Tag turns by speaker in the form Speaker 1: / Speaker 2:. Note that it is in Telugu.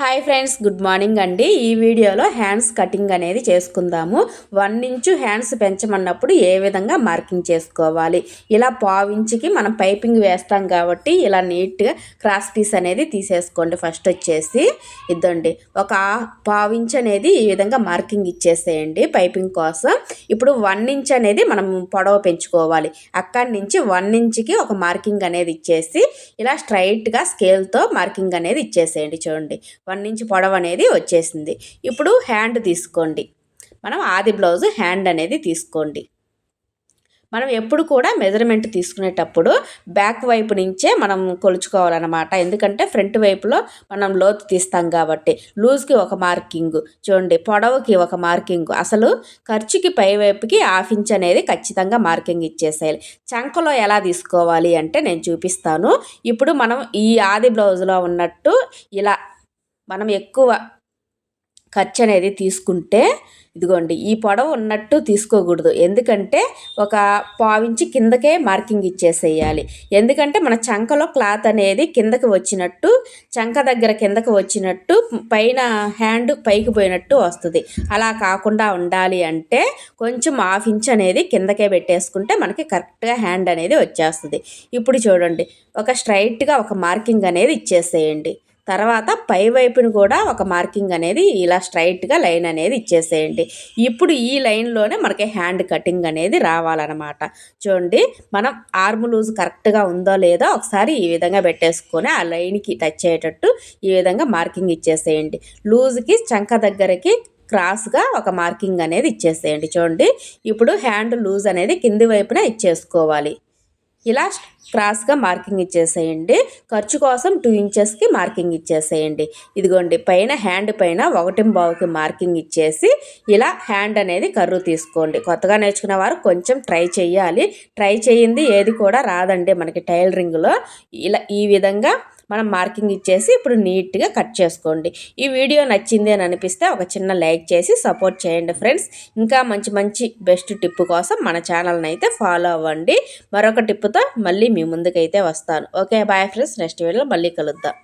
Speaker 1: హాయ్ ఫ్రెండ్స్ గుడ్ మార్నింగ్ అండి. ఈ వీడియోలో హ్యాండ్స్ కటింగ్ అనేది చేసుకుందాము. వన్ ఇంచు హ్యాండ్స్ పెంచమన్నప్పుడు ఏ విధంగా మార్కింగ్ చేసుకోవాలి? ఇలా పావించికి మనం పైపింగ్ వేస్తాం కాబట్టి ఇలా నీట్గా క్రాస్ పీస్ అనేది తీసేసుకోండి ఫస్ట్ వచ్చేసి. ఇద్దండి ఒక పావించ్ అనేది ఈ విధంగా మార్కింగ్ ఇచ్చేసేయండి పైపింగ్ కోసం. ఇప్పుడు వన్ ఇంచ్ అనేది మనం పొడవ పెంచుకోవాలి. అక్కడి నుంచి వన్ ఇంచ్కి ఒక మార్కింగ్ అనేది ఇచ్చేసి ఇలా స్ట్రైట్గా స్కేల్తో మార్కింగ్ అనేది ఇచ్చేసేయండి చూడండి. వన్ ఇంచ్ పొడవు అనేది వచ్చేసింది. ఇప్పుడు హ్యాండ్ తీసుకోండి. మనం ఆది బ్లౌజ్ హ్యాండ్ అనేది తీసుకోండి. మనం ఎప్పుడు కూడా మెజర్మెంట్ తీసుకునేటప్పుడు బ్యాక్ వైపు నుంచే మనం కొలుచుకోవాలన్నమాట. ఎందుకంటే ఫ్రంట్ వైపులో మనం లోతు తీస్తాం కాబట్టి. లూజ్కి ఒక మార్కింగ్ చూడండి పొడవుకి ఒక మార్కింగ్. అసలు ఖర్చుకి పై వైపుకి హాఫ్ ఇంచ్ అనేది ఖచ్చితంగా మార్కింగ్ ఇచ్చేసేయాలి. చంకలో ఎలా తీసుకోవాలి అంటే నేను చూపిస్తాను. ఇప్పుడు మనం ఈ ఆది బ్లౌజ్లో ఉన్నట్టు ఇలా మనం ఎక్కువ ఖర్చు అనేది తీసుకుంటే ఇదిగోండి ఈ పొడవు ఉన్నట్టు తీసుకోకూడదు. ఎందుకంటే ఒక పావించి కిందకే మార్కింగ్ ఇచ్చేసేయాలి. ఎందుకంటే మన చంకలో క్లాత్ అనేది కిందకి వచ్చినట్టు చంక దగ్గర కిందకి వచ్చినట్టు పైన హ్యాండ్ పైకి పోయినట్టు వస్తుంది. అలా కాకుండా ఉండాలి అంటే కొంచెం హాఫ్ ఇంచ్ అనేది కిందకే పెట్టేసుకుంటే మనకి కరెక్ట్గా హ్యాండ్ అనేది వచ్చేస్తుంది. ఇప్పుడు చూడండి ఒక స్ట్రైట్గా ఒక మార్కింగ్ అనేది ఇచ్చేసేయండి. తర్వాత పై వైపును కూడా ఒక మార్కింగ్ అనేది ఇలా స్ట్రైట్గా లైన్ అనేది ఇచ్చేసేయండి. ఇప్పుడు ఈ లైన్లోనే మనకి హ్యాండ్ కటింగ్ అనేది రావాలన్నమాట. చూడండి మనం ఆర్మ్ లూజ్ కరెక్ట్గా ఉందో లేదో ఒకసారి ఈ విధంగా పెట్టేసుకొని ఆ లైన్కి టచ్ అయ్యేటట్టు ఈ విధంగా మార్కింగ్ ఇచ్చేసేయండి. లూజ్కి చంక దగ్గరకి క్రాస్గా ఒక మార్కింగ్ అనేది ఇచ్చేసేయండి. చూడండి ఇప్పుడు హ్యాండ్ లూజ్ అనేది కింది వైపున ఇచ్చేసుకోవాలి. ఇలా క్రాస్గా మార్కింగ్ ఇచ్చేసేయండి. ఖర్చు కోసం టూ ఇంచెస్కి మార్కింగ్ ఇచ్చేసేయండి. ఇదిగోండి పైన హ్యాండ్ పైన ఒకటి బావుకి మార్కింగ్ ఇచ్చేసి ఇలా హ్యాండ్ అనేది కర్రు తీసుకోండి. కొత్తగా నేర్చుకున్న వారు కొంచెం ట్రై చేయాలి. ట్రై చేయింది ఏది కూడా రాదండి మనకి టైలరింగ్లో. ఇలా ఈ విధంగా మనం మార్కింగ్ ఇచ్చేసి ఇప్పుడు నీట్గా కట్ చేసుకోండి. ఈ వీడియో నచ్చింది అని అనిపిస్తే ఒక చిన్న లైక్ చేసి సపోర్ట్ చేయండి ఫ్రెండ్స్. ఇంకా మంచి మంచి బెస్ట్ టిప్ కోసం మన ఛానల్ని అయితే ఫాలో అవ్వండి. మరొక టిప్పుతో మళ్ళీ మీ ముందుకైతే వస్తాను. Okay bye friends. నెక్స్ట్ వీడియోలో మళ్ళీ కలుద్దాం.